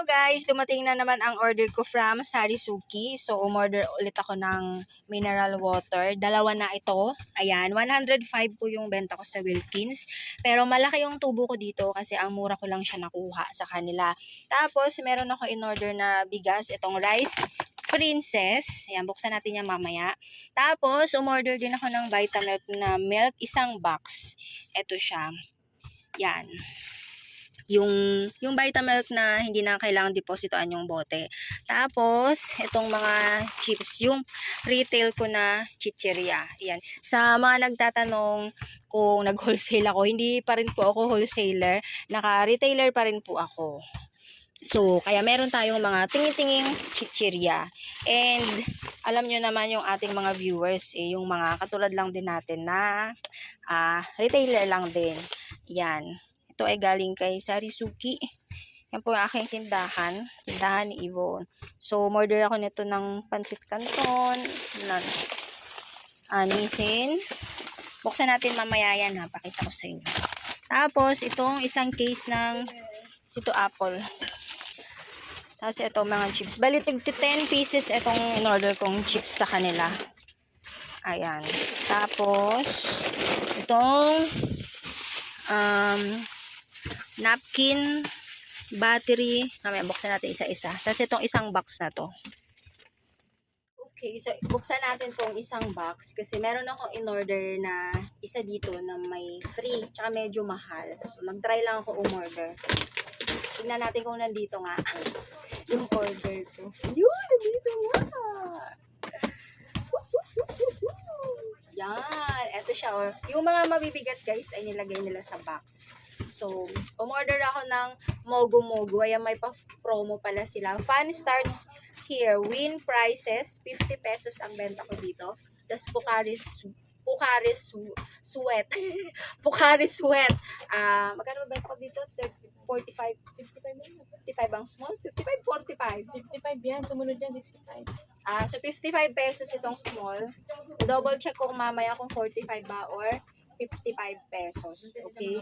So guys, dumating na naman ang order ko from Sarisuki. So umorder ulit ako ng mineral water. Dalawa na ito. Ayan, 105 po yung benta ko sa Wilkins. Pero malaki yung tubo ko dito kasi ang mura ko lang siya nakuha sa kanila. Tapos meron ako in order na bigas, itong rice princess. Ayan, buksan natin yan mamaya. Tapos umorder din ako ng Vitamilk na milk, isang box. Ito siya. Yan yung yung Vitamilk na hindi na kailangan depositoan yung bote. Tapos, itong mga chips, yung retail ko na chicheria. Yan. Sa mga nagtatanong kung nag-wholesale ako, hindi pa rin po ako wholesaler. Naka-retailer pa rin po ako. So, kaya meron tayong mga tingin-tinging chicheria. And, alam nyo naman yung ating mga viewers, eh, yung mga katulad lang din natin na ah, retailer lang din. Yan ito ay galing kay Sarisuki. Yan po yung aking tindahan. Tindahan ni Yvonne. So, order ako nito ng pansit canton, ng anisin. Buksan natin mamaya yan ha. Pakita ko sa inyo. Tapos, itong isang case ng Sito Apple. Tapos, ito mga chips. Bali, tig 10 pieces itong in-order kong chips sa kanila. Ayan. Tapos, itong um, napkin, battery. Mamaya, buksan natin isa-isa. Tapos itong isang box na to. Okay, so buksan natin tong isang box kasi meron akong in-order na isa dito na may free tsaka medyo mahal. So mag-try lang ako umorder. Tingnan natin kung nandito nga yung order ko. Yun, nandito nga. Yan, eto siya. Or, yung mga mabibigat guys ay nilagay nila sa box. So, umorder ako ng Mogo Mogo. Ayan, may pa-promo pala sila. Fun starts here. Win prices. 50 pesos ang benta ko dito. Tapos Pukaris Pocari Sweat. Pocari Sweat. Ah, magkano ba benta ko dito? 30, 45, 55 55 ang small? 55, 45. 55 yan. Sumunod yan, 65. Ah, so 55 pesos itong small. Double check ko mamaya kung 45 ba or 55 pesos. Okay?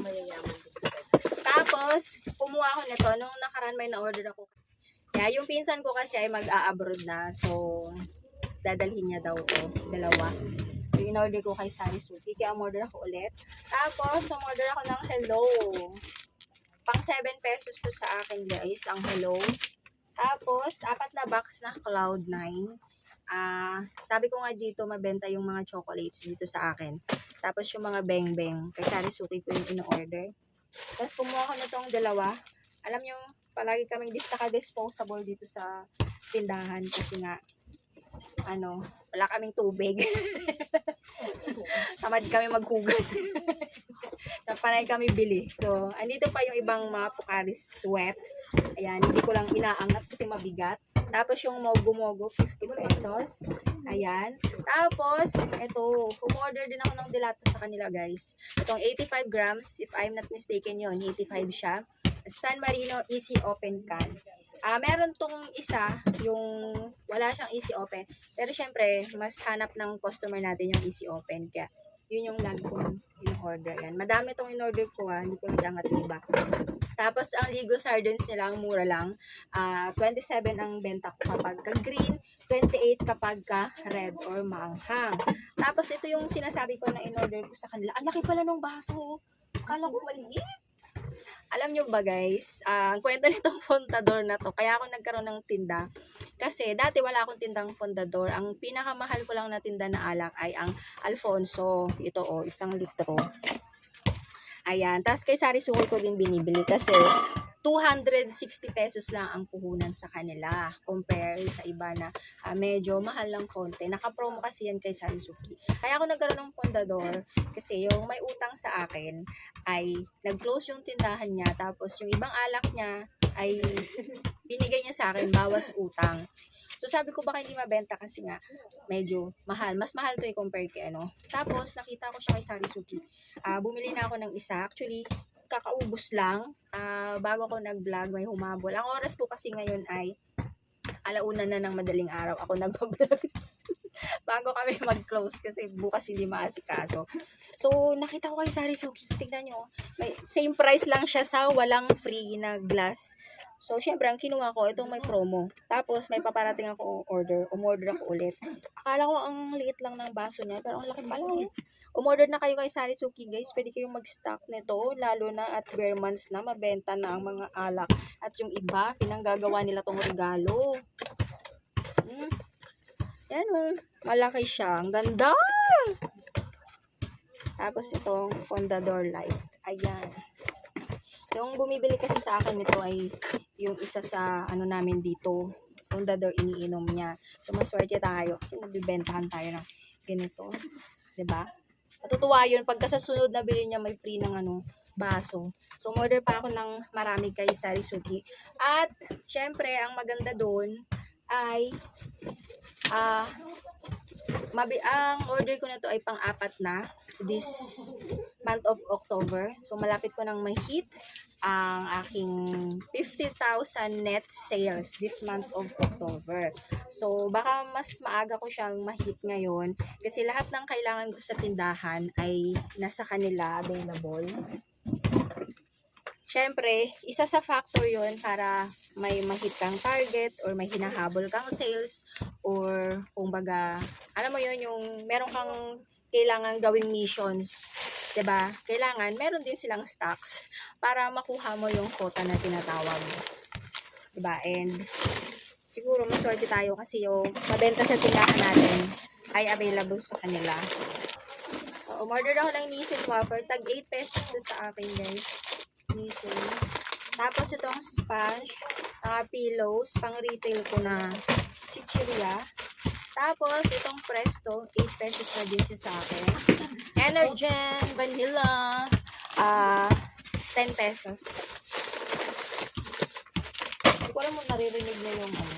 Tapos, kumuha ako nito. Nung nakaraan may na-order ako. Kaya yung pinsan ko kasi ay mag-a-abroad na. So, dadalhin niya daw to. Dalawa. So, in-order ko kay Sari Suki. Kaya umorder ako ulit. Tapos, umorder ako ng hello. Pang 7 pesos to sa akin guys. Ang hello. Tapos, apat na box na Cloud9. Ah, sabi ko nga dito mabenta yung mga chocolates dito sa akin. Tapos yung mga beng-beng. Kay Sari Suki ko yung in-order. Tapos kumuha ko na tong dalawa. Alam nyo, palagi kaming dis disposable dito sa tindahan kasi nga ano, wala kaming tubig. Samad kami maghugas. Panay kami bili. So, andito pa yung ibang mga Pukaris sweat. Ayan, hindi ko lang inaangat kasi mabigat. Tapos yung mogo-mogo, 50 pesos. Ayan. Tapos, ito, kumorder din ako ng dilata sa kanila, guys. Itong 85 grams, if I'm not mistaken yon 85 siya. San Marino Easy Open Can. Ah, uh, meron tong isa, yung wala siyang easy open. Pero syempre, mas hanap ng customer natin yung easy open. Kaya, yun yung lagi kong in-order. Yan. Madami tong in-order ko ha. Hindi ko nadangat iba. Tapos, ang Ligo Sardines nila, ang mura lang. Uh, 27 ang benta kapag ka green, 28 kapag ka red or maanghang. Tapos, ito yung sinasabi ko na in-order ko sa kanila. Ang laki pala ng baso. Kala ko maliit. Alam nyo ba guys, uh, ang kwento nitong fontador na to, kaya ako nagkaroon ng tinda. Kasi dati wala akong tindang fontador. Ang pinakamahal ko lang na tinda na alak ay ang Alfonso. Ito o, oh, isang litro. Ayan. Tapos kay Sari Sukol ko din binibili kasi 260 pesos lang ang puhunan sa kanila compare sa iba na uh, medyo mahal lang konti. Naka-promo kasi yan kay Sansuki. Kaya ako nagkaroon ng pondador kasi yung may utang sa akin ay nag-close yung tindahan niya tapos yung ibang alak niya ay binigay niya sa akin bawas utang. So sabi ko baka hindi mabenta kasi nga medyo mahal. Mas mahal to i-compare kay ano. Tapos nakita ko siya kay Sarisuki. Uh, bumili na ako ng isa. Actually, kakaubos lang. Uh, bago ako nag-vlog, may humabol. Ang oras po kasi ngayon ay alauna na ng madaling araw ako nag-vlog. bago kami mag-close kasi bukas hindi maasikaso. So, nakita ko kay Sari Suki. Tignan nyo. May, same price lang siya sa walang free na glass. So, syempre, ang kinuha ko, itong may promo. Tapos, may paparating ako order. Umorder ako ulit. Akala ko ang liit lang ng baso niya, pero ang laki pala. oh. Umorder na kayo kay Sari Suki, guys. Pwede kayong mag-stock nito, lalo na at bare months na mabenta na ang mga alak. At yung iba, pinanggagawa nila tong regalo. Yan oh. Malaki siya. Ang ganda! Tapos itong Fondador Light. Ayan. Yung bumibili kasi sa akin nito ay yung isa sa ano namin dito. Fondador iniinom niya. So maswerte tayo kasi nabibentahan tayo ng ganito. ba? Matutuwa yun pagka sa sunod na bili niya may free ng ano, baso. So, order pa ako ng marami kay Sarisuki. At, syempre, ang maganda doon ay, ah, mabi ang order ko na to ay pang-apat na this month of October. So, malapit ko nang ma-hit ang aking 50,000 net sales this month of October. So, baka mas maaga ko siyang ma-hit ngayon kasi lahat ng kailangan ko sa tindahan ay nasa kanila available. Siyempre, isa sa factor yon para may mahit kang target or may hinahabol kang sales or kung baga, alam mo yon yung meron kang kailangan gawing missions. ba? Kailangan meron din silang stocks para makuha mo yung quota na tinatawag. ba? And siguro maswerte tayo kasi yung mabenta sa tindahan natin ay available sa kanila. So, umorder ako ng Nissin wafer. Tag 8 pesos to sa akin, guys. Nissin. Tapos itong sponge, mga pillows, pang retail ko na chichirya. Tapos itong Presto, 8 pesos na din siya sa akin. Energen, vanilla, ah 10 pesos. Hindi ko alam kung naririnig na yung ano,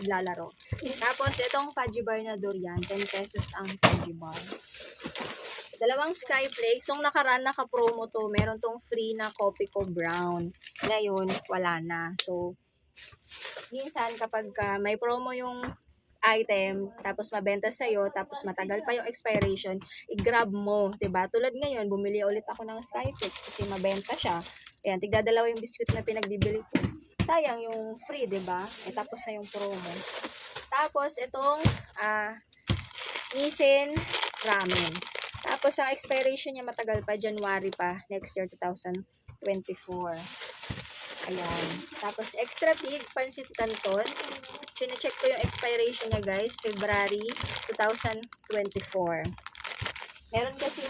naglalaro. Tapos itong fudgy bar na durian, 10 pesos ang fudgy bar. Dalawang Skyflakes. Yung nakaraan naka-promo to, meron tong free na coffee ko brown. Ngayon, wala na. So, minsan kapag ka may promo yung item, tapos mabenta sa'yo, tapos matagal pa yung expiration, i-grab mo, ba Tulad ngayon, bumili ulit ako ng Skyflakes kasi mabenta siya. Ayan, tigdadalawa yung biscuit na pinagbibili ko. Sayang yung free, ba Eh, tapos na yung promo. Tapos, itong ah Nissin Ramen. Tapos, ang expiration niya matagal pa, January pa, next year, 2024. Ayan. Tapos, extra big, pansit canton. Sine-check ko yung expiration niya, guys, February 2024. Meron kasi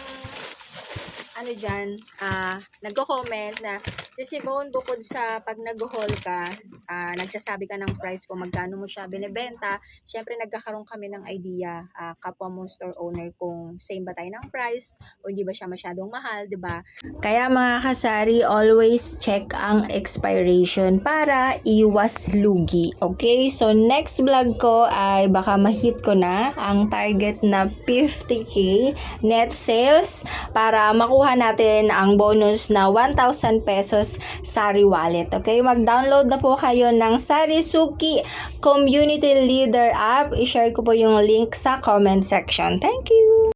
ano dyan, ah, nagko-comment na si Simone bukod sa pag nag-haul ka, ah, nagsasabi ka ng price kung magkano mo siya binibenta, syempre nagkakaroon kami ng idea, ah, kapwa mo store owner kung same ba tayo ng price o hindi ba siya masyadong mahal, 'di ba? Kaya mga kasari, always check ang expiration para iwas lugi. Okay? So next vlog ko ay baka ma-hit ko na ang target na 50k net sales para makuha natin ang bonus na 1,000 pesos Sari Wallet. Okay? Mag-download na po kayo ng Sari Suki Community Leader app. I-share ko po yung link sa comment section. Thank you!